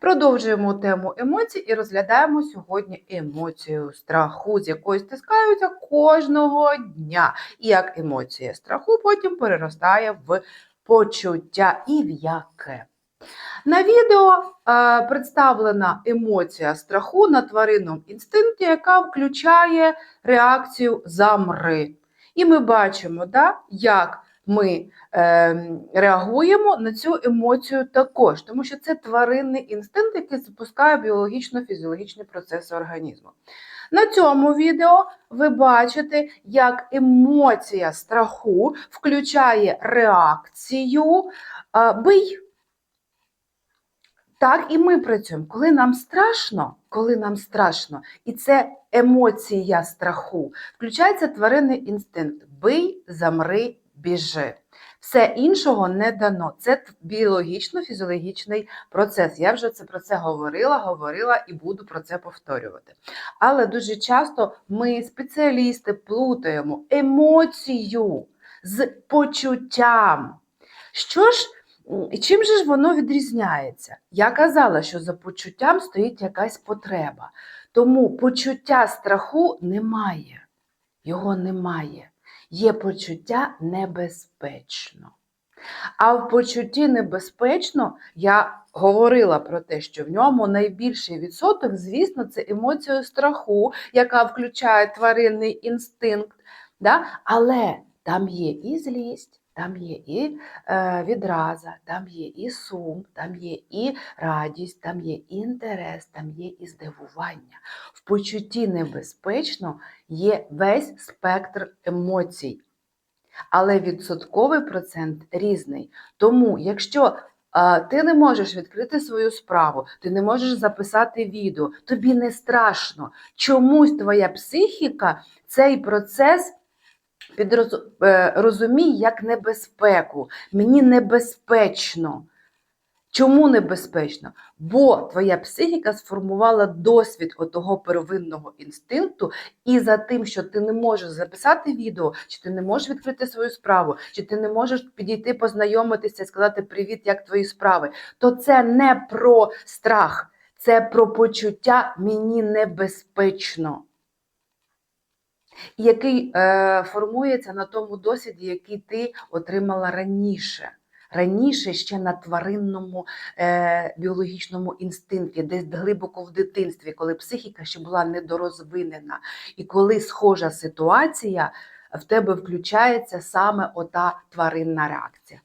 Продовжуємо тему емоцій і розглядаємо сьогодні емоцію страху, з якою стискаються кожного дня. І як емоція страху потім переростає в почуття і в яке. На відео е, представлена емоція страху на тваринному інстинкті, яка включає реакцію замри. І ми бачимо, да, як ми е, реагуємо на цю емоцію також, тому що це тваринний інстинкт, який запускає біологічно-фізіологічні процеси організму. На цьому відео ви бачите, як емоція страху включає реакцію е, бий. Так і ми працюємо. Коли нам страшно, коли нам страшно, і це емоція страху, включається тваринний інстинкт бий, замри, біжи. Все іншого не дано. Це біологічно-фізіологічний процес. Я вже це про це говорила, говорила і буду про це повторювати. Але дуже часто ми, спеціалісти, плутаємо емоцію з почуттям. Що ж, чим же ж воно відрізняється? Я казала, що за почуттям стоїть якась потреба. Тому почуття страху немає. Його немає є почуття небезпечно. А в почутті небезпечно я говорила про те, що в ньому найбільший відсоток, звісно, це емоція страху, яка включає тваринний інстинкт. Да? Але там є і злість, там є і е, відраза, там є і сум, там є і радість, там є і інтерес, там є і здивування. В почутті небезпечно є весь спектр емоцій. Але відсотковий процент різний. Тому, якщо а, ти не можеш відкрити свою справу, ти не можеш записати відео, тобі не страшно. Чомусь твоя психіка цей процес підроз- е, розуміє як небезпеку. Мені небезпечно. Чому небезпечно? Бо твоя психіка сформувала досвід отого первинного інстинкту, і за тим, що ти не можеш записати відео, чи ти не можеш відкрити свою справу, чи ти не можеш підійти познайомитися і сказати Привіт, як твої справи, то це не про страх, це про почуття мені небезпечно. Який е, формується на тому досвіді, який ти отримала раніше. Раніше ще на тваринному е, біологічному інстинкті, десь глибоко в дитинстві, коли психіка ще була недорозвинена, і коли схожа ситуація, в тебе включається саме ота тваринна реакція.